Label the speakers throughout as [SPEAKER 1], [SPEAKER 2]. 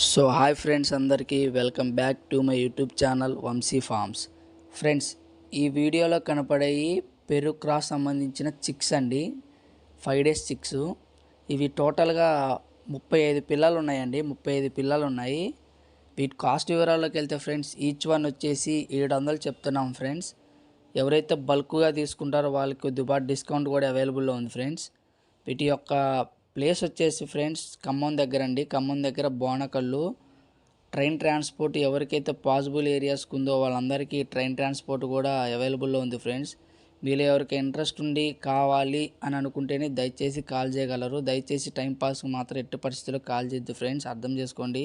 [SPEAKER 1] So hi friends అందరికీ welcome back to my YouTube channel Vamshi farms. Friends ఈ వీడియోలో కనపడేవి పెరు క్రాస్ సంబంధించిన చిక్స్ అండి. Five days chicks. ఇవి టోటల్గా ముప్పై ఐదు పిల్లలు ఉన్నాయండి. ముప్పై ఐదు పిల్లలు ఉన్నాయి. వీటి కాస్ట్ వివరాల్లోకి వెళ్తే ఫ్రెండ్స్ ఈచ్ వన్ వచ్చేసి ఏడు వందలు చెప్తున్నాం ఫ్రెండ్స్. ఎవరైతే బల్క్గా తీసుకుంటారో వాళ్ళకి దుబాటు డిస్కౌంట్ కూడా అవైలబుల్లో ఉంది ఫ్రెండ్స్. వీటి యొక్క ప్లేస్ వచ్చేసి ఫ్రెండ్స్ ఖమ్మం దగ్గర అండి ఖమ్మం దగ్గర బోనకల్లు ట్రైన్ ట్రాన్స్పోర్ట్ ఎవరికైతే పాసిబుల్ ఏరియాస్కి ఉందో వాళ్ళందరికీ ట్రైన్ ట్రాన్స్పోర్ట్ కూడా అవైలబుల్లో ఉంది ఫ్రెండ్స్ మీలో ఎవరికి ఇంట్రెస్ట్ ఉండి కావాలి అని అనుకుంటేనే దయచేసి కాల్ చేయగలరు. దయచేసి టైంపాస్కి మాత్రం ఎట్టి పరిస్థితుల్లో కాల్ చేయొద్దు ఫ్రెండ్స్ అర్థం చేసుకోండి.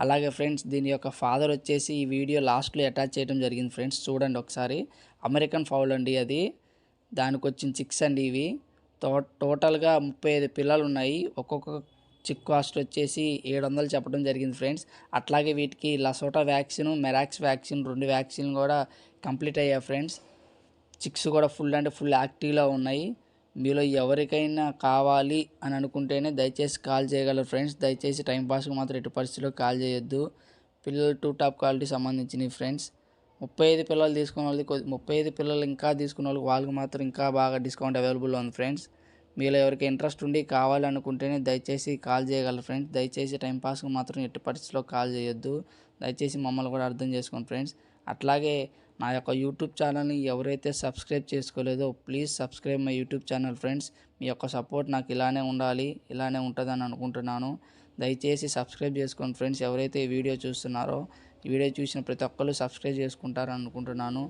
[SPEAKER 1] అలాగే ఫ్రెండ్స్ దీని యొక్క ఫాదర్ వచ్చేసి ఈ వీడియో లాస్ట్లో అటాచ్ చేయడం జరిగింది ఫ్రెండ్స్ చూడండి ఒకసారి. అమెరికన్ ఫౌల్ అండి అది. దానికి వచ్చిన చిక్స్ అండి ఇవి. టో టోటల్గా ముప్పై ఐదు పిల్లలు ఉన్నాయి ఒక్కొక్క చిక్ కాస్ట్ వచ్చేసి ఏడు వందలు చెప్పడం జరిగింది ఫ్రెండ్స్. అట్లాగే వీటికి లసోటా వ్యాక్సిన్ మెరాక్స్ వ్యాక్సిన్ రెండు వ్యాక్సిన్ కూడా కంప్లీట్ అయ్యాయి ఫ్రెండ్స్. చిక్స్ కూడా ఫుల్ అంటే ఫుల్ యాక్టివ్లో ఉన్నాయి. మీలో ఎవరికైనా కావాలి అని అనుకుంటేనే దయచేసి కాల్ చేయగలరు ఫ్రెండ్స్. దయచేసి టైంపాస్కి మాత్రం ఎటు పరిస్థితిలో కాల్ చేయొద్దు. పిల్లలు టూ టాప్ క్వాలిటీ సంబంధించినవి ఫ్రెండ్స్. ముప్పై ఐదు పిల్లలు తీసుకున్న వాళ్ళకి కొద్ది- ముప్పై ఐదు పిల్లలు ఇంకా తీసుకున్న వాళ్ళకి వాళ్ళకి మాత్రం ఇంకా బాగా డిస్కౌంట్ అవైలబుల్ ఉంది ఫ్రెండ్స్. మీలో ఎవరికి ఇంట్రెస్ట్ ఉండి కావాలనుకుంటేనే దయచేసి కాల్ చేయగలరు ఫ్రెండ్స్. దయచేసి టైంపాస్కి మాత్రం ఎట్టి పరిస్థితిలో కాల్ చేయొద్దు. దయచేసి మమ్మల్ని కూడా అర్థం చేసుకోండి ఫ్రెండ్స్. అట్లాగే నా యొక్క యూట్యూబ్ ఛానల్ని ఎవరైతే subscribe చేసుకోలేదో please subscribe my YouTube channel friends. మీ యొక్క సపోర్ట్ నాకు ఇలానే ఉండాలి ఇలానే ఉంటుందని అనుకుంటున్నాను. దయచేసి సబ్స్క్రైబ్ చేసుకోండి ఫ్రెండ్స్. ఎవరైతే ఈ వీడియో చూస్తున్నారో ఈ వీడియో చూసిన ప్రతి ఒక్కరు సబ్స్క్రైబ్ చేసుకుంటారని అనుకుంటున్నాను.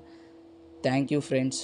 [SPEAKER 1] Thank you friends